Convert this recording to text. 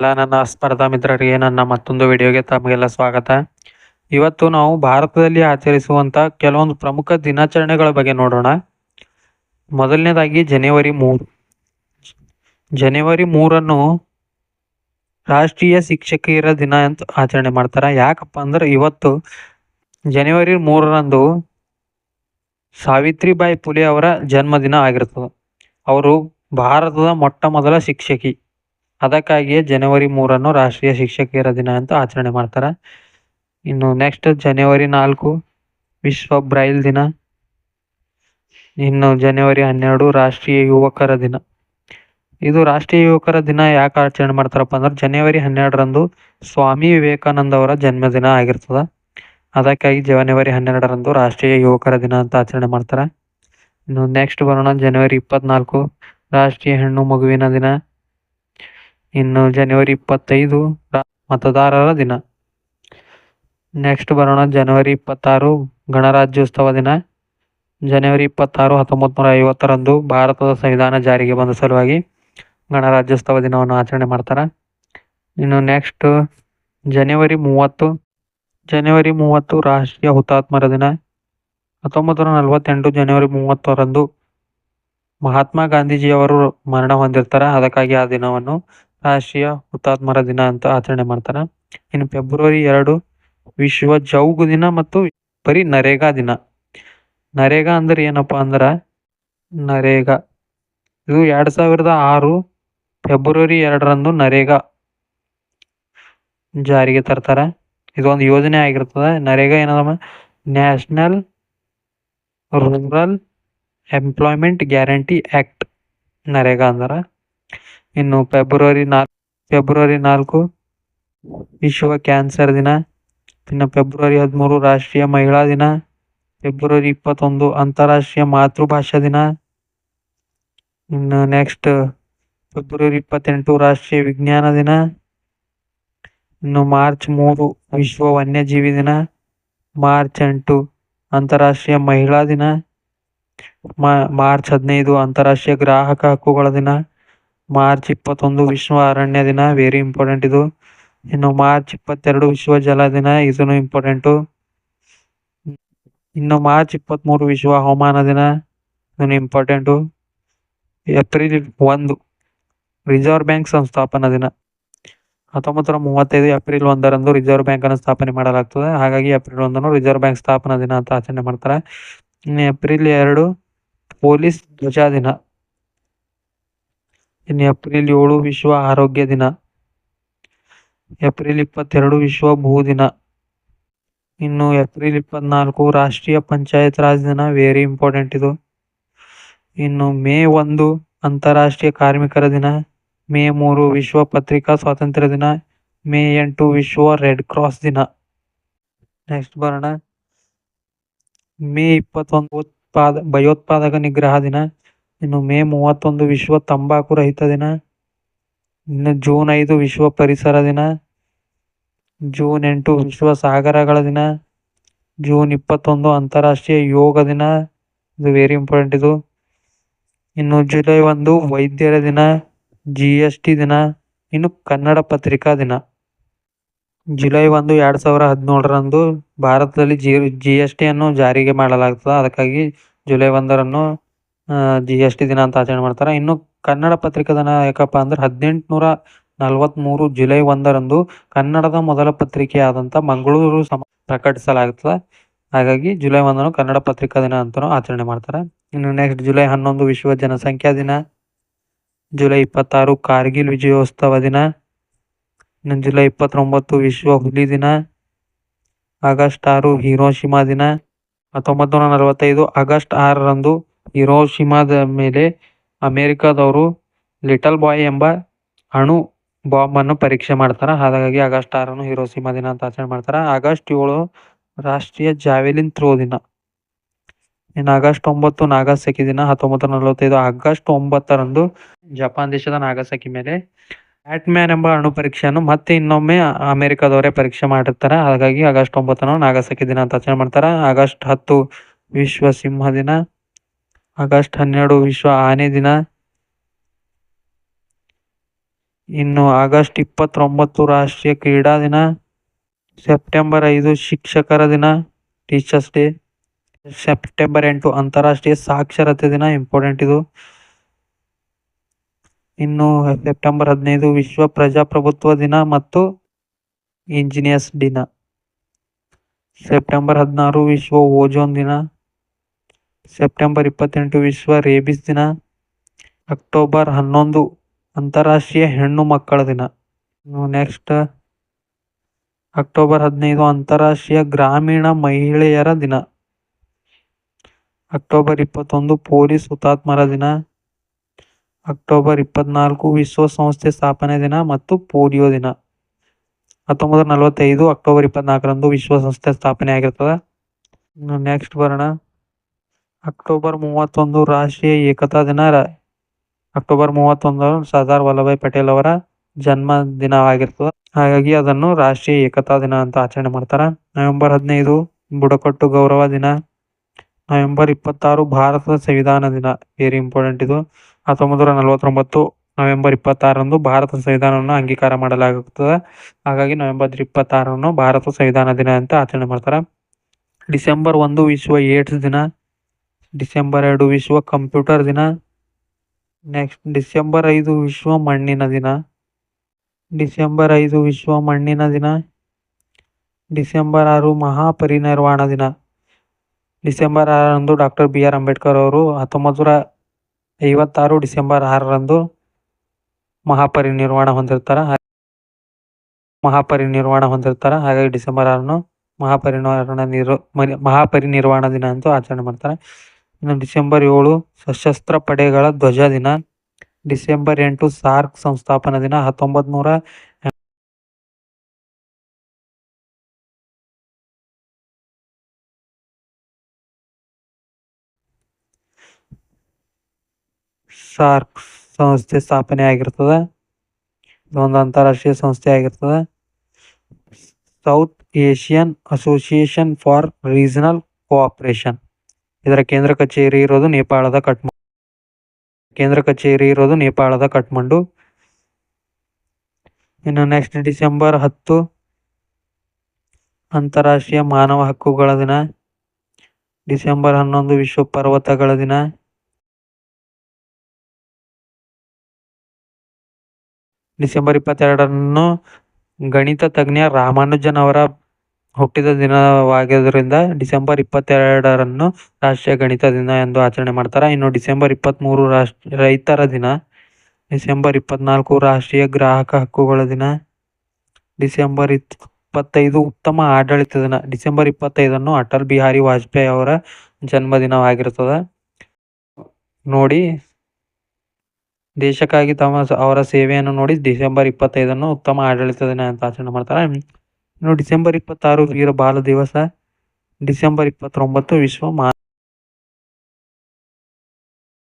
ಎಲ್ಲ ನನ್ನ ಸ್ಪರ್ಧಾ ಮಿತ್ರರಿಗೆ ನನ್ನ ಮತ್ತೊಂದು ವಿಡಿಯೋಗೆ ತಮಗೆಲ್ಲ ಸ್ವಾಗತ. ಇವತ್ತು ನಾವು ಭಾರತದಲ್ಲಿ ಆಚರಿಸುವಂಥ ಕೆಲವೊಂದು ಪ್ರಮುಖ ದಿನಾಚರಣೆಗಳ ಬಗ್ಗೆ ನೋಡೋಣ. ಮೊದಲನೇದಾಗಿ ಜನವರಿ ಮೂರು. ಜನವರಿ ಮೂರನ್ನು ರಾಷ್ಟ್ರೀಯ ಶಿಕ್ಷಕಿಯರ ದಿನ ಅಂತ ಆಚರಣೆ ಮಾಡ್ತಾರೆ. ಯಾಕಪ್ಪ ಅಂದ್ರೆ ಇವತ್ತು ಜನವರಿ ಮೂರರಂದು ಸಾವಿತ್ರಿಬಾಯಿ ಫುಲೆ ಅವರ ಜನ್ಮದಿನ ಆಗಿರ್ತದೆ. ಅವರು ಭಾರತದ ಮೊಟ್ಟ ಮೊದಲ ಶಿಕ್ಷಕಿ. ಅದಕ್ಕಾಗಿಯೇ ಜನವರಿ ಮೂರನ್ನು ರಾಷ್ಟ್ರೀಯ ಶಿಕ್ಷಕಿಯರ ದಿನ ಅಂತ ಆಚರಣೆ ಮಾಡ್ತಾರೆ. ಇನ್ನು ನೆಕ್ಸ್ಟ್ ಜನವರಿ ನಾಲ್ಕು, ವಿಶ್ವ ಬ್ರೈಲ್ ದಿನ. ಇನ್ನು ಜನವರಿ ಹನ್ನೆರಡು, ರಾಷ್ಟ್ರೀಯ ಯುವಕರ ದಿನ. ಇದು ರಾಷ್ಟ್ರೀಯ ಯುವಕರ ದಿನ ಯಾಕೆ ಆಚರಣೆ ಮಾಡ್ತಾರಪ್ಪ ಅಂದ್ರೆ ಜನವರಿ ಹನ್ನೆರಡರಂದು ಸ್ವಾಮಿ ವಿವೇಕಾನಂದ ಅವರ ಜನ್ಮದಿನ ಆಗಿರ್ತದೆ. ಅದಕ್ಕಾಗಿ ಜನವರಿ ಹನ್ನೆರಡರಂದು ರಾಷ್ಟ್ರೀಯ ಯುವಕರ ದಿನ ಅಂತ ಆಚರಣೆ ಮಾಡ್ತಾರೆ. ಇನ್ನು ನೆಕ್ಸ್ಟ್ ಬರೋಣ, ಜನವರಿ ಇಪ್ಪತ್ನಾಲ್ಕು, ರಾಷ್ಟ್ರೀಯ ಹೆಣ್ಣು ಮಗುವಿನ ದಿನ. ಇನ್ನು ಜನವರಿ ಇಪ್ಪತ್ತೈದು ಮತದಾರರ ದಿನ. ನೆಕ್ಸ್ಟ್ ಬರೋಣ ಜನವರಿ ಇಪ್ಪತ್ತಾರು ಗಣರಾಜ್ಯೋತ್ಸವ ದಿನ. ಜನವರಿ ಇಪ್ಪತ್ತಾರು ಹತ್ತೊಂಬತ್ತು ನೂರ ಐವತ್ತರಂದು ಭಾರತದ ಸಂವಿಧಾನ ಜಾರಿಗೆ ಬಂದ ಸಲುವಾಗಿ ಗಣರಾಜ್ಯೋತ್ಸವ ದಿನವನ್ನು ಆಚರಣೆ ಮಾಡ್ತಾರೆ. ಇನ್ನು ನೆಕ್ಸ್ಟ್ ಜನವರಿ ಮೂವತ್ತು ಜನವರಿ ಮೂವತ್ತು ರಾಷ್ಟ್ರೀಯ ಹುತಾತ್ಮರ ದಿನ. ಹತ್ತೊಂಬತ್ತು ನೂರ ನಲವತ್ತೆಂಟು ಜನವರಿ ಮೂವತ್ತರಂದು ಮಹಾತ್ಮ ಗಾಂಧೀಜಿಯವರು ಮರಣ ಹೊಂದಿರ್ತಾರೆ. ಅದಕ್ಕಾಗಿ ಆ ದಿನವನ್ನು ರಾಷ್ಟ್ರೀಯ ಹುತಾತ್ಮರ ದಿನ ಅಂತ ಆಚರಣೆ ಮಾಡ್ತಾರೆ. ಇನ್ನು ಫೆಬ್ರವರಿ ಎರಡು, ವಿಶ್ವ ಜೌಗು ದಿನ ಮತ್ತು ಬರೀ ನರೇಗಾ ದಿನ. ನರೇಗಾ ಅಂದ್ರೆ ಏನಪ್ಪಾ ಅಂದ್ರ ನರೇಗಾ. ಇದು ಎರಡು ಸಾವಿರದ ಆರು ಫೆಬ್ರವರಿ ಎರಡರಂದು ನರೇಗಾ ಜಾರಿಗೆ ತರ್ತಾರೆ. ಇದೊಂದು ಯೋಜನೆ ಆಗಿರ್ತದೆ. ನರೇಗಾ ಏನದ national rural employment guarantee act NREGA ಅಂದಾರ. ಇನ್ನು ಫೆಬ್ರವರಿ ನಾಲ್ಕು ಫೆಬ್ರವರಿ ನಾಲ್ಕು, ವಿಶ್ವ ಕ್ಯಾನ್ಸರ್ ದಿನ. ಇನ್ನು ಫೆಬ್ರವರಿ ಹದಿಮೂರು, ರಾಷ್ಟ್ರೀಯ ಮಹಿಳಾ ದಿನ. ಫೆಬ್ರವರಿ ಇಪ್ಪತ್ತೊಂದು, ಅಂತಾರಾಷ್ಟ್ರೀಯ ಮಾತೃಭಾಷಾ ದಿನ. ಇನ್ನು ನೆಕ್ಸ್ಟ್ ಫೆಬ್ರವರಿ ಇಪ್ಪತ್ತೆಂಟು, ರಾಷ್ಟ್ರೀಯ ವಿಜ್ಞಾನ ದಿನ. ಇನ್ನು ಮಾರ್ಚ್ ಮೂರು, ವಿಶ್ವ ವನ್ಯಜೀವಿ ದಿನ. ಮಾರ್ಚ್ ಎಂಟು, ಅಂತಾರಾಷ್ಟ್ರೀಯ ಮಹಿಳಾ ದಿನ. ಮಾರ್ಚ್ ಹದಿನೈದು, ಅಂತಾರಾಷ್ಟ್ರೀಯ ಗ್ರಾಹಕ ಹಕ್ಕುಗಳ ದಿನ. ಮಾರ್ಚ್ ಇಪ್ಪತ್ತೊಂದು ವಿಶ್ವ ಅರಣ್ಯ ದಿನ ವೆರಿ ಇಂಪಾರ್ಟೆಂಟ್ ಇದು. ಇನ್ನು ಮಾರ್ಚ್ ಇಪ್ಪತ್ತೆರಡು ವಿಶ್ವ ಜಲ ದಿನ ಇದನ್ನು ಇಂಪಾರ್ಟೆಂಟು ಇನ್ನು ಮಾರ್ಚ್ ಇಪ್ಪತ್ತ್ಮೂರು ವಿಶ್ವ ಹವಾಮಾನ ದಿನ ಇದನ್ನು ಇಂಪಾರ್ಟೆಂಟು ಏಪ್ರಿಲ್ ಒಂದು ರಿಸರ್ವ್ ಬ್ಯಾಂಕ್ ಸಂಸ್ಥಾಪನಾ ದಿನ. ಹತ್ತೊಂಬತ್ತು ಮೂವತ್ತೈದು ಏಪ್ರಿಲ್ ಒಂದರಂದು ರಿಸರ್ವ್ ಬ್ಯಾಂಕ್ ಅನ್ನು ಸ್ಥಾಪನೆ ಮಾಡಲಾಗ್ತದೆ. ಹಾಗಾಗಿ ಏಪ್ರಿಲ್ ಒಂದನ್ನು ರಿಸರ್ವ್ ಬ್ಯಾಂಕ್ ಸ್ಥಾಪನಾ ದಿನ ಅಂತ ಆಚರಣೆ ಮಾಡ್ತಾರೆ. ಇನ್ನು ಏಪ್ರಿಲ್ ಎರಡು ಪೊಲೀಸ್ ಧ್ವಜ ದಿನ. ಇನ್ನು ಏಪ್ರಿಲ್ ಏಳು ವಿಶ್ವ ಆರೋಗ್ಯ ದಿನ. ಏಪ್ರಿಲ್ ಇಪ್ಪತ್ತೆರಡು ವಿಶ್ವ ಭೂ ದಿನ. ಇನ್ನು ಏಪ್ರಿಲ್ ಇಪ್ಪತ್ನಾಲ್ಕು ರಾಷ್ಟ್ರೀಯ ಪಂಚಾಯತ್ ರಾಜ್ ದಿನ ವೆರಿ ಇಂಪಾರ್ಟೆಂಟ್ ಇದು. ಇನ್ನು ಮೇ ಒಂದು ಅಂತಾರಾಷ್ಟ್ರೀಯ ಕಾರ್ಮಿಕರ ದಿನ. ಮೇ ಮೂರು ವಿಶ್ವ ಪತ್ರಿಕಾ ಸ್ವಾತಂತ್ರ್ಯ ದಿನ. ಮೇ ಎಂಟು ವಿಶ್ವ ರೆಡ್ ಕ್ರಾಸ್ ದಿನ. ನೆಕ್ಸ್ಟ್ ಬರೋಣ. ಮೇ ಇಪ್ಪತ್ತೊಂದು ಉತ್ಪಾದ ಭಯೋತ್ಪಾದಕ ನಿಗ್ರಹ ದಿನ. ಇನ್ನು ಮೇ ಮೂವತ್ತೊಂದು ವಿಶ್ವ ತಂಬಾಕು ರಹಿತ ದಿನ. ಇನ್ನು ಜೂನ್ ಐದು ವಿಶ್ವ ಪರಿಸರ ದಿನ. ಜೂನ್ ಎಂಟು ವಿಶ್ವ ಸಾಗರಗಳ ದಿನ. ಜೂನ್ ಇಪ್ಪತ್ತೊಂದು ಅಂತಾರಾಷ್ಟ್ರೀಯ ಯೋಗ ದಿನ. ಇದು ವೆರಿ ಇಂಪಾರ್ಟೆಂಟ್ ಇದು. ಇನ್ನು ಜುಲೈ ಒಂದು ವೈದ್ಯರ ದಿನ. ಜಿ ಎಸ್ ಟಿ ದಿನ. ಇನ್ನು ಕನ್ನಡ ಪತ್ರಿಕಾ ದಿನ. ಜುಲೈ ಒಂದು ಎರಡು ಸಾವಿರ ಹದಿನೇಳರಂದು ಭಾರತದಲ್ಲಿ ಜಿ ಜಿ ಎಸ್ ಟಿಯನ್ನು ಜಾರಿಗೆ ಮಾಡಲಾಗ್ತದೆ. ಅದಕ್ಕಾಗಿ ಜುಲೈ ಒಂದರಂದು ಜಿ ದಿನ ಅಂತ ಆಚರಣೆ ಮಾಡ್ತಾರೆ. ಇನ್ನು ಕನ್ನಡ ಪತ್ರಿಕಾ ದಿನ ಯಾಕಪ್ಪ ಅಂದ್ರೆ ಹದಿನೆಂಟುನೂರ ನಲವತ್ತ್ಮೂರು ಜುಲೈ ಒಂದರಂದು ಕನ್ನಡದ ಮೊದಲ ಪತ್ರಿಕೆಯಾದಂಥ ಮಂಗಳೂರು ಸಮ ಪ್ರಕಟಿಸಲಾಗುತ್ತದೆ ಹಾಗಾಗಿ ಜುಲೈ ಒಂದನ್ನು ಕನ್ನಡ ಪತ್ರಿಕಾ ದಿನ ಅಂತಲೂ ಆಚರಣೆ ಮಾಡ್ತಾರೆ. ಇನ್ನು ನೆಕ್ಸ್ಟ್ ಜುಲೈ ಹನ್ನೊಂದು ವಿಶ್ವ ಜನಸಂಖ್ಯಾ ದಿನ. ಜುಲೈ ಇಪ್ಪತ್ತಾರು ಕಾರ್ಗಿಲ್ ವಿಜಯೋತ್ಸವ ದಿನ. ಇನ್ನು ಜುಲೈ ಇಪ್ಪತ್ತೊಂಬತ್ತು ವಿಶ್ವ ಹುಲಿ ದಿನ. ಆಗಸ್ಟ್ ಆರು ಹೀರೋಶಿಮಾ ದಿನ. ಹತ್ತೊಂಬತ್ತು ನೂರ ನಲವತ್ತೈದು ಆಗಸ್ಟ್ ಆರರಂದು ಹಿರೋಶಿಮಾದ ಮೇಲೆ ಅಮೇರಿಕಾದವರು ಲಿಟಲ್ ಬಾಯ್ ಎಂಬ ಅಣು ಬಾಂಬನ್ನು ಪರೀಕ್ಷೆ ಮಾಡ್ತಾರೆ. ಹಾಗಾಗಿ ಆಗಸ್ಟ್ ಆರನ್ನು ಹಿರೋಶಿಮಾ ದಿನ ಅಂತ ಆಚರಣೆ ಮಾಡ್ತಾರೆ. ಆಗಸ್ಟ್ ಏಳು ರಾಷ್ಟ್ರೀಯ ಜಾವೆಲಿನ್ ಥ್ರೋ ದಿನ. ಇನ್ನು ಆಗಸ್ಟ್ ಒಂಬತ್ತು ನಾಗಾಸಕಿ ದಿನ, ಹತ್ತೊಂಬತ್ತು ನಲವತ್ತೈದು ಆಗಸ್ಟ್ ಒಂಬತ್ತರಂದು ಜಪಾನ್ ದೇಶದ ನಾಗಾಸಕಿ ಮೇಲೆ ಮ್ಯಾನ್ ಎಂಬ ಅಣು ಪರೀಕ್ಷೆಯನ್ನು ಮತ್ತೆ ಇನ್ನೊಮ್ಮೆ ಅಮೆರಿಕದವರೇ ಪರೀಕ್ಷೆ ಮಾಡಿರ್ತಾರೆ. ಹಾಗಾಗಿ ಆಗಸ್ಟ್ ಒಂಬತ್ತನ್ನು ನಾಗಾಸಕಿ ದಿನ ಅಂತ ಆಚರಣೆ ಮಾಡ್ತಾರೆ. ಆಗಸ್ಟ್ ಹತ್ತು ವಿಶ್ವ ಸಿಂಹ ದಿನ ಆಗಸ್ಟ್ ಹನ್ನೆರಡು ವಿಶ್ವ ಆನೆ ದಿನ. ಇನ್ನು ಆಗಸ್ಟ್ ಇಪ್ಪತ್ತೊಂಬತ್ತು ರಾಷ್ಟ್ರೀಯ ಕ್ರೀಡಾ ದಿನ. ಸೆಪ್ಟೆಂಬರ್ ಐದು ಶಿಕ್ಷಕರ ದಿನ, ಟೀಚರ್ಸ್ ಡೇ. ಸೆಪ್ಟೆಂಬರ್ ಎಂಟು ಅಂತಾರಾಷ್ಟ್ರೀಯ ಸಾಕ್ಷರತೆ ದಿನ, ಇಂಪಾರ್ಟೆಂಟ್ ಇದು. ಇನ್ನು ಸೆಪ್ಟೆಂಬರ್ ಹದಿನೈದು ವಿಶ್ವ ಪ್ರಜಾಪ್ರಭುತ್ವ ದಿನ ಮತ್ತು ಇಂಜಿನಿಯರ್ಸ್ ದಿನ. ಸೆಪ್ಟೆಂಬರ್ ಹದಿನಾರು ವಿಶ್ವ ಓಜೋನ್ ದಿನ. ಸೆಪ್ಟೆಂಬರ್ ಇಪ್ಪತ್ತೆಂಟು ವಿಶ್ವ ರೇಬಿಸ್ ದಿನ, ಅಕ್ಟೋಬರ್ ಹನ್ನೊಂದು ಅಂತಾರಾಷ್ಟ್ರೀಯ ಹೆಣ್ಣು ಮಕ್ಕಳ ದಿನ. ನೆಕ್ಸ್ಟ್, ಅಕ್ಟೋಬರ್ ಹದಿನೈದು ಅಂತಾರಾಷ್ಟ್ರೀಯ ಗ್ರಾಮೀಣ ಮಹಿಳೆಯರ ದಿನ. ಅಕ್ಟೋಬರ್ ಇಪ್ಪತ್ತೊಂದು ಪೊಲೀಸ್ ಹುತಾತ್ಮರ ದಿನ. ಅಕ್ಟೋಬರ್ ಇಪ್ಪತ್ನಾಲ್ಕು ವಿಶ್ವಸಂಸ್ಥೆ ಸ್ಥಾಪನೆ ದಿನ ಮತ್ತು ಪೋಲಿಯೋ ದಿನ. ಹತ್ತೊಂಬತ್ತು ನಲವತ್ತೈದು ಅಕ್ಟೋಬರ್ ಇಪ್ಪತ್ನಾಲ್ಕರಂದು ವಿಶ್ವಸಂಸ್ಥೆ ಸ್ಥಾಪನೆ ಆಗಿರ್ತದೆ ನೆಕ್ಸ್ಟ್ ಬರೋಣ. ಅಕ್ಟೋಬರ್ ಮೂವತ್ತೊಂದು ರಾಷ್ಟ್ರೀಯ ಏಕತಾ ದಿನ ಅಕ್ಟೋಬರ್ ಮೂವತ್ತೊಂದು ಸರ್ದಾರ್ ವಲ್ಲಭಾಯ್ ಪಟೇಲ್ ಅವರ ಜನ್ಮ ದಿನವಾಗಿರ್ತದೆ. ಹಾಗಾಗಿ ಅದನ್ನು ರಾಷ್ಟ್ರೀಯ ಏಕತಾ ದಿನ ಅಂತ ಆಚರಣೆ ಮಾಡ್ತಾರೆ. ನವೆಂಬರ್ ಹದಿನೈದು ಬುಡಕಟ್ಟು ಗೌರವ ದಿನ. ನವೆಂಬರ್ ಇಪ್ಪತ್ತಾರು ಭಾರತದ ಸಂವಿಧಾನ ದಿನ. ವೆರಿ ಇಂಪಾರ್ಟೆಂಟ್ ಇದು. ಹತ್ತೊಂಬತ್ತು ನೂರ ನಲವತ್ತೊಂಬತ್ತು ನವೆಂಬರ್ ಇಪ್ಪತ್ತಾರರಂದು ಭಾರತ ಸಂವಿಧಾನವನ್ನು ಅಂಗೀಕಾರ ಮಾಡಲಾಗುತ್ತದೆ. ಹಾಗಾಗಿ ನವೆಂಬರ್ ಇಪ್ಪತ್ತಾರನ್ನು ಭಾರತ ಸಂವಿಧಾನ ದಿನ ಅಂತ ಆಚರಣೆ ಮಾಡ್ತಾರೆ. ಡಿಸೆಂಬರ್ ಒಂದು ವಿಶ್ವ ಏಡ್ಸ್ ದಿನ. ಡಿಸೆಂಬರ್ ಎರಡು ವಿಶ್ವ ಕಂಪ್ಯೂಟರ್ ದಿನ. ನೆಕ್ಸ್ಟ್ ಡಿಸೆಂಬರ್ ಐದು ವಿಶ್ವ ಮಣ್ಣಿನ ದಿನ. ಡಿಸೆಂಬರ್ ಐದು ವಿಶ್ವ ಮಣ್ಣಿನ ದಿನ. ಡಿಸೆಂಬರ್ ಆರು ಮಹಾಪರಿನಿರ್ವಾಣ ದಿನ. ಡಿಸೆಂಬರ್ ಆರರಂದು ಡಾಕ್ಟರ್ ಬಿ ಆರ್ ಅಂಬೇಡ್ಕರ್ ಅವರು ಹತ್ತೊಂಬತ್ತು ನೂರ ಐವತ್ತಾರು ಡಿಸೆಂಬರ್ ಆರರಂದು ಮಹಾಪರಿನಿರ್ವಾಣ ಹೊಂದಿರ್ತಾರೆ. ಮಹಾಪರಿನಿರ್ವಾಣ ಹೊಂದಿರ್ತಾರೆ. ಹಾಗಾಗಿ ಡಿಸೆಂಬರ್ ಆರನ್ನು ಮಹಾಪರಿನಿರ್ವಾಣ ನಿರ್ ಮಹಾಪರಿನಿರ್ವಾಣ ದಿನ ಅಂತೂ ಆಚರಣೆ ಮಾಡ್ತಾರೆ. ಇನ್ನು ಡಿಸೆಂಬರ್ ಏಳು ಸಶಸ್ತ್ರ ಪಡೆಗಳ ಧ್ವಜ ದಿನ. ಡಿಸೆಂಬರ್ ಎಂಟು ಸಾರ್ಕ್ ಸಂಸ್ಥಾಪನಾ ದಿನ. ಹತ್ತೊಂಬತ್ತು ನೂರ ಸಾರ್ಕ್ ಸಂಸ್ಥೆ ಸ್ಥಾಪನೆ ಆಗಿರ್ತದೆ. ಇದೊಂದು ಅಂತಾರಾಷ್ಟ್ರೀಯ ಸಂಸ್ಥೆ ಆಗಿರ್ತದೆ. South Asian Association for Regional Cooperation. ಇದರ ಕೇಂದ್ರ ಕಚೇರಿ ಇರೋದು ನೇಪಾಳದ ಕಟ್ಮ ಕೇಂದ್ರ ಕಚೇರಿ ಇರೋದು ನೇಪಾಳದ ಕಠ್ಮಂಡು. ಇನ್ನು ನೆಕ್ಸ್ಟ್ ಡಿಸೆಂಬರ್ ಹತ್ತು, ಅಂತಾರಾಷ್ಟ್ರೀಯ ಮಾನವ ಹಕ್ಕುಗಳ ದಿನ. ಡಿಸೆಂಬರ್ ಹನ್ನೊಂದು ವಿಶ್ವ ಪರ್ವತಗಳ ದಿನ. ಡಿಸೆಂಬರ್ ಇಪ್ಪತ್ತೆರಡನ್ನು ಗಣಿತ ತಜ್ಞ ರಾಮಾನುಜನ್ ಅವರ ಹುಟ್ಟಿದ ದಿನವಾಗಿದ್ದರಿಂದ ಡಿಸೆಂಬರ್ ಇಪ್ಪತ್ತೆರಡರನ್ನು ರಾಷ್ಟ್ರೀಯ ಗಣಿತ ದಿನ ಎಂದು ಆಚರಣೆ ಮಾಡ್ತಾರೆ. ಇನ್ನು ಡಿಸೆಂಬರ್ ಇಪ್ಪತ್ತ್ಮೂರು ರಾಷ್ಟ್ರ ರೈತರ ದಿನ, ಡಿಸೆಂಬರ್ ಇಪ್ಪತ್ನಾಲ್ಕು ರಾಷ್ಟ್ರೀಯ ಗ್ರಾಹಕ ಹಕ್ಕುಗಳ ದಿನ, ಡಿಸೆಂಬರ್ ಇಪ್ಪತ್ತೈದು ಉತ್ತಮ ಆಡಳಿತ ದಿನ, ಡಿಸೆಂಬರ್ ಇಪ್ಪತ್ತೈದನ್ನು ಅಟಲ್ ಬಿಹಾರಿ ವಾಜಪೇಯಿ ಅವರ ಜನ್ಮದಿನವಾಗಿರ್ತದೆ ನೋಡಿ, ದೇಶಕ್ಕಾಗಿ ತಮ್ಮ ಅವರ ಸೇವೆಯನ್ನು ನೋಡಿ, ಡಿಸೆಂಬರ್ ಇಪ್ಪತ್ತೈದನ್ನು ಉತ್ತಮ ಆಡಳಿತ ದಿನ ಅಂತ ಆಚರಣೆ ಮಾಡ್ತಾರೆ. ಇನ್ನು ಡಿಸೆಂಬರ್ ಇಪ್ಪತ್ತಾರು ವೀರ ಬಾಲ ದಿವಸ. ಡಿಸೆಂಬರ್ ಇಪ್ಪತ್ತೊಂಬತ್ತು ವಿಶ್ವ ಮಾ